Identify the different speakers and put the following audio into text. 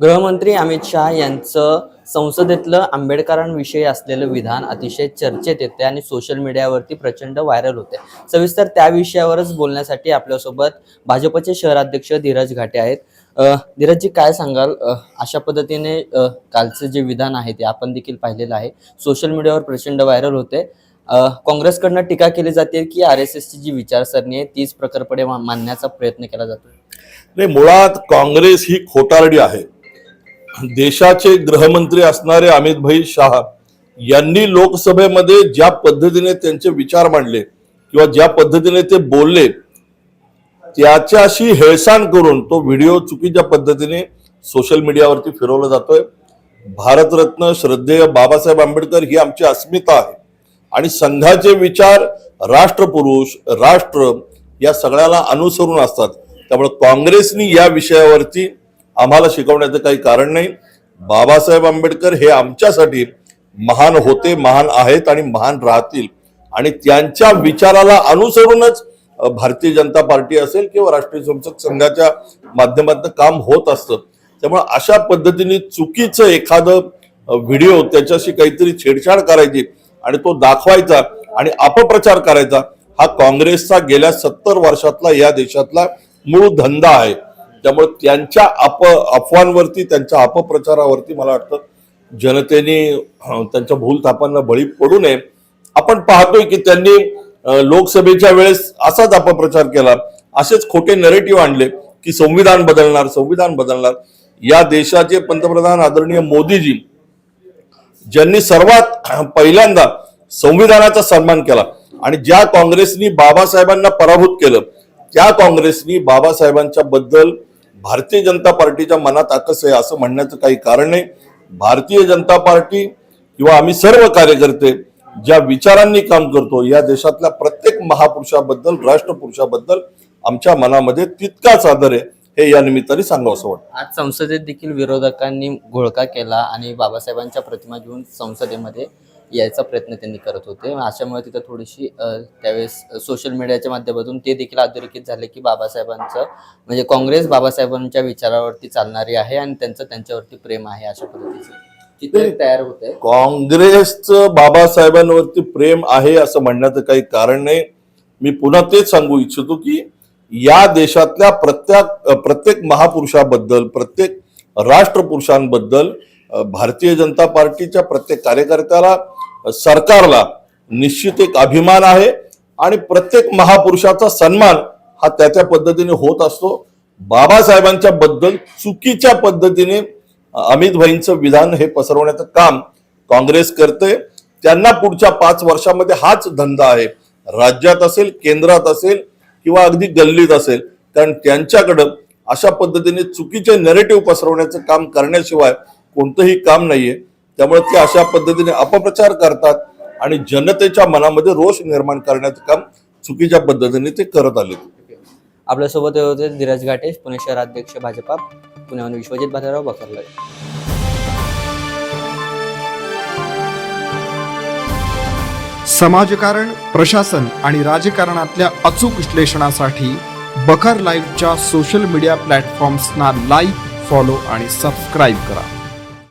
Speaker 1: गृहमंत्री अमित शहा यांचं संसदेतलं आंबेडकरांविषयी असलेलं विधान अतिशय चर्चेत येते आणि सोशल मीडियावरती प्रचंड व्हायरल होते सविस्तर त्या विषयावरच बोलण्यासाठी आपल्यासोबत भाजपचे शहराध्यक्ष धीरज घाटे आहेत. धीरजजी काय सांगाल? अशा पद्धतीने कालचं जे विधान आहे ते आपण देखील पाहिलेलं आहे. सोशल मीडियावर प्रचंड व्हायरल होते काँग्रेसकडनं टीका केली जाते की आर एस एसची जी विचारसरणी आहे तीच प्रकारपणे मानण्याचा प्रयत्न केला जातो
Speaker 2: नाही मुळात काँग्रेस ही खोटारडी आहे. देशाचे गृहमंत्री असणारे अमित भाई शहा यांनी लोकसभेमध्ये ज्या पद्धतीने त्यांचे विचार मांडले किंवा ज्या पद्धतीने ते बोलले त्याच्याशी हेळसांड करून तो व्हिडिओ चुकीच्या पद्धतीने सोशल मीडियावरती फिरवला जातोय. भारतरत्न श्रद्धेय बाबासाहेब आंबेडकर ही आमची अस्मिता आहे. आणि संघाचे विचार राष्ट्रपुरुष राष्ट्र या सगळ्याला अनुसरून असतात. त्यामुळे काँग्रेसनी या विषयावरती आम्हाला शिकवण्याचं काही कारण नाही. बाबासाहेब आंबेडकर हे आमच्यासाठी महान होते महान आहेत आणि महान राहतील. आणि त्यांच्या विचाराला अनुसरूनच भारतीय जनता पार्टी असेल किंवा राष्ट्रीय संसद संघाच्या माध्यमातून काम होत असतं. त्यामुळे अशा पद्धतीने चुकीचं एखादं व्हिडिओ त्याच्याशी काहीतरी छेडछाड करायची आणि तो दाखवायचा आणि अपप्रचार करायचा हा काँग्रेसचा गेल्या सत्तर वर्षातला या देशातला मूळ धंदा आहे. त्यामुळे त्यांच्या अप अफवांवरती त्यांच्या अपप्रचारावरती मला वाटतं जनतेने त्यांच्या भूलथापांना बळी पडू नये. आपण पाहतोय की त्यांनी लोकसभेच्या वेळेस असाच अपप्रचार केला. असेच खोटे नरेटिव्ह आणले की संविधान बदलणार संविधान बदलणार. या देशाचे पंतप्रधान आदरणीय मोदीजी ज्यांनी सर्वात पहिल्यांदा संविधानाचा सन्मान केला आणि ज्या काँग्रेसनी बाबासाहेबांना पराभूत केलं त्या काँग्रेसनी बाबासाहेबांच्या बद्दल भारतीय जनता पार्टीच्या मनात आकस आहे असं म्हणण्याचं काही कारण नाही. भारतीय जनता पार्टी किंवा आम्ही सर्व कार्यकर्ते ज्या विचारांनी काम करतो या देशातल्या प्रत्येक महापुरुषाबद्दल राष्ट्रपुरुषाबद्दल आमच्या मनामध्ये तितकाच आदर आहे हे या निमित्ताने सांगावं असं वाटतं.
Speaker 1: आज संसदेत देखील विरोधकांनी घोळका केला आणि बाबासाहेबांच्या प्रतिमा घेऊन संसदेमध्ये यायचा प्रयत्न त्यांनी करत होते. अशामुळे तिथं थोडीशी त्यावेळेस सोशल मीडियाच्या माध्यमातून ते देखील अधोरेखित झाले की बाबासाहेबांचं म्हणजे काँग्रेस बाबासाहेबांच्या विचारावरती चालणारी आहे आणि त्यांचं त्यांच्यावरती प्रेम आहे अशा पद्धतीचं तयार होत
Speaker 2: काँग्रेसचं बाबासाहेबांवरती प्रेम आहे असं म्हणण्याचं काही कारण नाही. मी पुन्हा तेच सांगू इच्छितो की या देशातल्या प्रत्येक प्रत्येक महापुरुषाबद्दल प्रत्येक राष्ट्रपुरुषांबद्दल भारतीय जनता पार्टीच्या प्रत्येक कार्यकर्त्याला सरकारला निश्चित एक अभिमान आहे आणि प्रत्येक महापुरुषाचा सन्मान हा त्या त्या पद्धतीने होत असतो. बाबासाहेबांच्या बद्दल चुकीच्या पद्धतीने अमित भाईंचं विधान हे पसरवण्याचं काम काँग्रेस करते त्यांना पुढच्या पाच वर्षामध्ये हाच धंदा आहे. राज्यात असेल केंद्रात असेल किंवा अगदी गल्लीत असेल कारण त्यांच्याकडं अशा पद्धतीने चुकीचे नेरेटिव्ह पसरवण्याचं काम करण्याशिवाय कोणतंही काम नाहीये. त्यामुळे ते अशा पद्धतीने अपप्रचार करतात आणि जनतेच्या मनामध्ये रोष निर्माण करण्याचं काम चुकीच्या पद्धतीने ते करत आले
Speaker 1: आपल्यासोबत होते धीरज घाटे पुणे शहराध्यक्ष भाजपा पुण्याहून विश्वजित भालेराव बकरला
Speaker 3: समाजकारण प्रशासन आणि राजकारणातल्या अचूक विश्लेषणासाठी बखर लाईव्हच्या सोशल मीडिया प्लॅटफॉर्म्सना लाईक फॉलो आणि सबस्क्राईब करा.